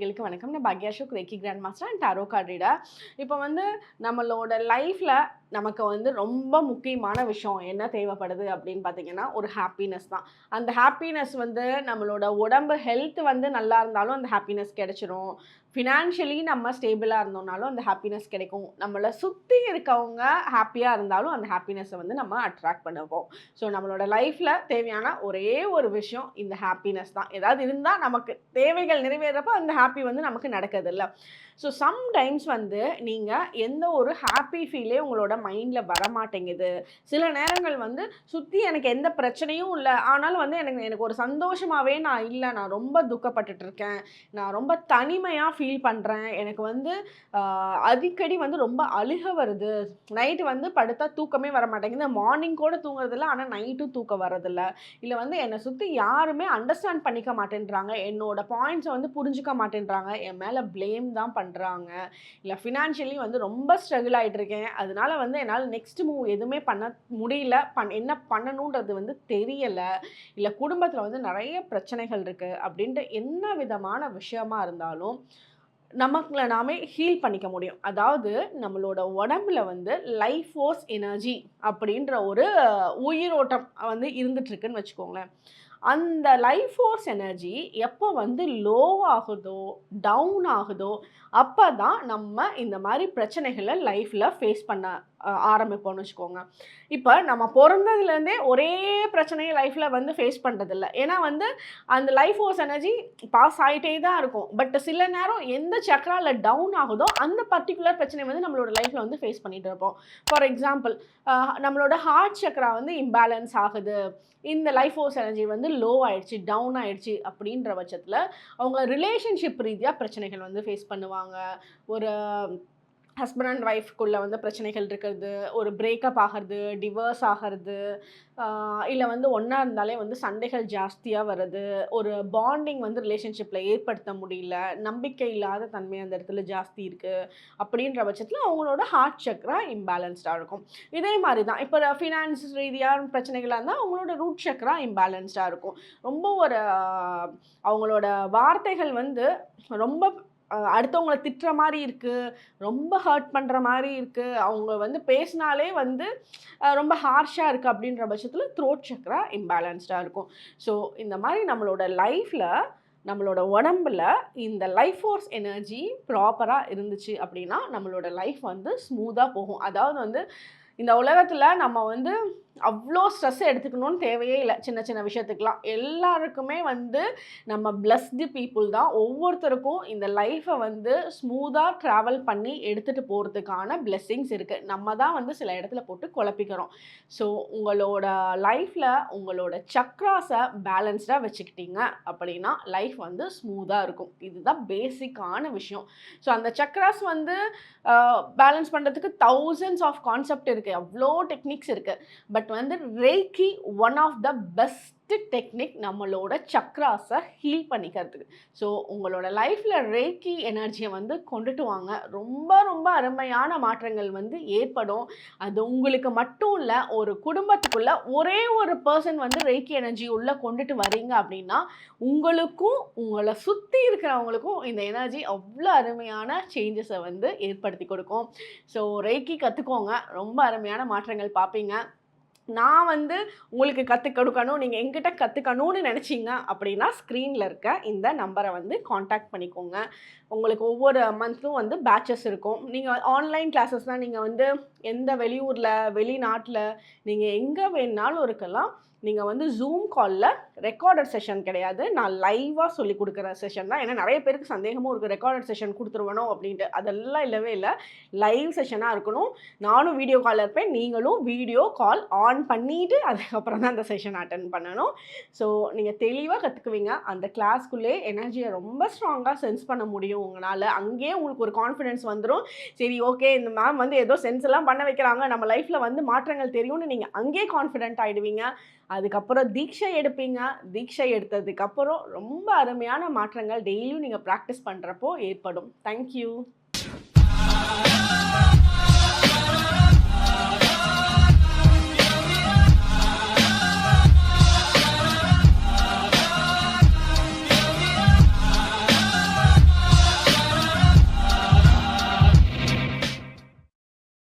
நேர்களுக்கு வணக்கம். நான் Bhagya Ashok reiki grand master and tarot கார்டிடா இப்போ வந்து நம்மளோட லைஃப்பில் நமக்கு வந்து ரொம்ப முக்கியமான விஷயம் என்ன தேவைப்படுது அப்படின்னு பார்த்தீங்கன்னா ஒரு ஹாப்பினஸ் தான். அந்த ஹாப்பினஸ் வந்து நம்மளோட உடம்பு ஹெல்த் வந்து நல்லா இருந்தாலும் அந்த ஹாப்பினஸ் கிடைச்சிரும். ஃபினான்ஷியலி நம்ம ஸ்டேபிளாக இருந்தோம்னாலும் அந்த ஹாப்பினஸ் கிடைக்கும். நம்மளை சுற்றி இருக்கவங்க ஹாப்பியாக இருந்தாலும் அந்த ஹாப்பினஸை வந்து நம்ம அட்ராக்ட் பண்ணுவோம். ஸோ நம்மளோட லைஃப்பில் தேவையான ஒரே ஒரு விஷயம் இந்த ஹாப்பினஸ் தான். ஏதாவது இருந்தால் நமக்கு தேவைகள் நிறைவேறப்போ அந்த ஹாப்பி ஹாப்பி வந்து நமக்கு நடக்கிறதில்ல. ஸோ சம்டைம்ஸ் வந்து நீங்கள் எந்த ஒரு ஹாப்பி ஃபீலே உங்களோட மைண்டில் வரமாட்டேங்குது. சில நேரங்கள் வந்து சுற்றி எனக்கு எந்த பிரச்சனையும் இல்லை. ஆனாலும் வந்து எனக்கு எனக்கு ஒரு சந்தோஷமாகவே நான் இல்லை. நான் ரொம்ப துக்கப்பட்டுட்டு இருக்கேன். நான் ரொம்ப தனிமையாக ஃபீல் பண்ணுறேன் எனக்கு வந்து அடிக்கடி வந்து ரொம்ப அழுக வருது. நைட்டு வந்து படுத்தா தூக்கமே வர மாட்டேங்குது மார்னிங் கூட தூங்குறதில்ல. ஆனால் நைட்டும் தூக்கம் வரதில்ல இல்லை வந்து என்னை சுற்றி யாருமே அண்டர்ஸ்டாண்ட் பண்ணிக்க மாட்டேன்றாங்க. என்னோட பாயிண்ட்ஸை வந்து புரிஞ்சுக்க பண்ணுறாங்க என் மேலே ப்ளேம் தான் பண்ணுறாங்க இல்லை ஃபினான்ஷியலி வந்து ரொம்ப ஸ்ட்ரகிள் ஆகிட்டு இருக்கேன் அதனால வந்து என்னால் நெக்ஸ்ட் மூவ் எதுவுமே பண்ண முடியல. பண் என்ன பண்ணணுன்றது வந்து தெரியலை. இல்லை குடும்பத்தில் வந்து நிறைய பிரச்சனைகள் இருக்குது அப்படின்ட்டு என்ன விதமான விஷயமா இருந்தாலும் நமக்குள்ள நாமே ஹீல் பண்ணிக்க முடியும். அதாவது நம்மளோட உடம்புல வந்து லைஃப் ஃபோர்ஸ் எனர்ஜி அப்படின்ற ஒரு உயிரோட்டம் வந்து இருந்துட்டு இருக்குன்னு வச்சுக்கோங்களேன். அந்த லைஃப் ஃபோர்ஸ் எனர்ஜி எப்போ வந்து லோ ஆகுதோ டவுன் ஆகுதோ அப்போ தான் நம்ம இந்த மாதிரி பிரச்சனைகளை லைஃப்பில் ஃபேஸ் பண்ண ஆரம்பிப்போம்னு வச்சுக்கோங்க. இப்போ நம்ம பிறந்ததுலேருந்தே ஒரே பிரச்சனையை லைஃப்பில் வந்து ஃபேஸ் பண்ணுறதில்ல ஏன்னா வந்து அந்த லைஃப் ஃபோர்ஸ் எனர்ஜி பாஸ் ஆகிட்டே தான் இருக்கும். பட் சில நேரம் எந்த சக்கராவில் டவுன் ஆகுதோ அந்த பர்டிகுலர் பிரச்சனை வந்து நம்மளோட லைஃப்பில் வந்து ஃபேஸ் பண்ணிகிட்டு இருப்போம். ஃபார் எக்ஸாம்பிள் நம்மளோட ஹார்ட் சக்கரா வந்து இம்பேலன்ஸ் ஆகுது. இந்த லைஃப் ஃபோர்ஸ் எனர்ஜி வந்து லோ ஆயிடுச்சு டவுன் ஆயிடுச்சு அப்படின்ற பட்சத்தில் அவங்க ரிலேஷன்ஷிப் ரீதியாக பிரச்சனைகள் வந்து ஃபேஸ் பண்ணுவாங்க. ஒரு ஹஸ்பண்ட் அண்ட் ஒய்ஃப்குள்ளே வந்து பிரச்சனைகள் இருக்கிறது ஒரு பிரேக்கப் ஆகிறது டிவோர்ஸ் ஆகிறது இல்லை வந்து ஒன்றா இருந்தாலே வந்து சண்டைகள் ஜாஸ்தியாக வருது ஒரு பாண்டிங் வந்து ரிலேஷன்ஷிப்பில் ஏற்படுத்த முடியல நம்பிக்கை இல்லாத தன்மை அந்த இடத்துல ஜாஸ்தி இருக்குது அப்படின்ற பட்சத்தில் அவங்களோட ஹார்ட் சக்கரா இம்பேலன்ஸ்டாக இருக்கும். இதே மாதிரி தான் இப்போ ஃபினான்ஸ் ரீதியான பிரச்சனைகளாக இருந்தால் அவங்களோட ரூட் சக்ரா இம்பேலன்ஸ்டாக இருக்கும். ரொம்ப ஒரு அவங்களோட வார்த்தைகள் வந்து ரொம்ப அடுத்தவங்களை திட்டுற மாதிரி இருக்குது ரொம்ப ஹர்ட் பண்ணுற மாதிரி இருக்குது அவங்க வந்து பேசினாலே வந்து ரொம்ப ஹார்ஷாக இருக்குது அப்படின்ற பட்சத்தில் த்ரோட் சக்கரா இம்பேலன்ஸ்டாக இருக்கும். ஸோ இந்த மாதிரி நம்மளோட லைஃப்பில் நம்மளோட உடம்பில் இந்த லைஃப் ஃபோர்ஸ் எனர்ஜி ப்ராப்பராக இருந்துச்சு அப்படின்னா நம்மளோட லைஃப் வந்து ஸ்மூத்தாக போகும். அதாவது வந்து இந்த உலகத்தில் நம்ம வந்து அவ்வளோ ஸ்ட்ரெஸ் எடுத்துக்கணும்னு தேவையே இல்லை சின்ன சின்ன விஷயத்துக்கெலாம் எல்லாருக்குமே வந்து நம்ம பிளஸ்டு பீப்புள் தான். ஒவ்வொருத்தருக்கும் இந்த லைஃப்பை வந்து ஸ்மூத்தாக ட்ராவல் பண்ணி எடுத்துகிட்டு போகிறதுக்கான பிளெஸ்ஸிங்ஸ் இருக்குது நம்ம தான் வந்து சில இடத்துல போட்டு குழப்பிக்கிறோம். ஸோ உங்களோட லைஃப்பில் உங்களோட சக்ராஸை பேலன்ஸ்டாக வச்சுக்கிட்டீங்க அப்படின்னா லைஃப் வந்து ஸ்மூத்தாக இருக்கும். இதுதான் பேசிக்கான விஷயம். ஸோ அந்த சக்ராஸ் வந்து பேலன்ஸ் பண்ணுறதுக்கு தௌசண்ட்ஸ் ஆஃப் கான்செப்ட் இருக்குது அவ்வளோ டெக்னிக்ஸ் இருக்குது பட் வந்து reiki one of the best technique நம்மளோட சக்ராஸை ஹீல் பண்ணிக்கிறதுக்கு. ஸோ உங்களோட லைஃப்பில் ரேக்கி எனர்ஜியை வந்து கொண்டுட்டு வாங்க. ரொம்ப ரொம்ப அருமையான மாற்றங்கள் வந்து ஏற்படும். அது உங்களுக்கு மட்டும் இல்லை ஒரு குடும்பத்துக்குள்ள ஒரே ஒரு பர்சன் வந்து ரேக்கி எனர்ஜி உள்ளே கொண்டுட்டு வரீங்க அப்படின்னா உங்களுக்கும் உங்களை சுற்றி இருக்கிறவங்களுக்கும் இந்த எனர்ஜி அவ்வளோ அருமையான சேஞ்சஸை வந்து ஏற்படுத்தி கொடுக்கும். ஸோ ரேக்கி கற்றுக்கோங்க ரொம்ப அருமையான மாற்றங்கள் பார்ப்பீங்க நான் வந்து உங்களுக்கு கற்றுக் கொடுக்கணும் நீங்கள் எங்கிட்ட கற்றுக்கணும்னு நினச்சிங்க அப்படின்னா ஸ்க்ரீனில் இருக்க இந்த நம்பரை வந்து காண்டாக்ட் பண்ணிக்கோங்க. உங்களுக்கு ஒவ்வொரு மந்த்தும் வந்து பேட்சஸ் இருக்கும். நீங்கள் ஆன்லைன் கிளாஸஸ்னால் நீங்கள் வந்து எந்த வெளியூரில் வெளிநாட்டில் நீங்கள் எங்கே வேணாலும் இருக்கலாம். நீங்கள் வந்து ஜூம் காலில் ரெக்கார்டட் செஷன் கிடையாது. நான் லைவாக சொல்லி கொடுக்குற செஷன் தான். ஏன்னா நிறைய பேருக்கு சந்தேகமும் இருக்குது ரெக்கார்டட் செஷன் கொடுத்துருவணும் அப்படின்ட்டு. அதெல்லாம் இல்லவே இல்லை. லைவ் செஷனாக இருக்கணும். நானும் வீடியோ காலில் இருப்பேன். நீங்களும் வீடியோ கால் ஆன் பண்ணிவிட்டு அதுக்கப்புறம் தான் அந்த செஷன் அட்டன் பண்ணணும். ஸோ நீங்கள் தெளிவாக கற்றுக்குவீங்க அந்த கிளாஸ்க்குள்ளே எனர்ஜியை ரொம்ப ஸ்ட்ராங்காக சென்ஸ் பண்ண முடியும். முடியும் உங்களால் அங்கேயே உங்களுக்கு ஒரு கான்ஃபிடென்ஸ் வந்துடும் சரி ஓகே இந்த மேம் வந்து ஏதோ சென்ஸ் எல்லாம் பண்ண வைக்கிறாங்க. நம்ம லைஃப்பில் வந்து மாற்றங்கள் தெரியும்னு நீங்கள் அங்கேயே கான்ஃபிடென்ட் ஆகிடுவீங்க அதுக்கப்புறம் தீட்சை எடுப்பீங்க. தீட்சை எடுத்ததுக்கப்புறம் ரொம்ப அருமையான மாற்றங்கள் டெய்லியும் நீங்கள் ப்ராக்டிஸ் பண்ணுறப்போ ஏற்படும். தேங்க்யூ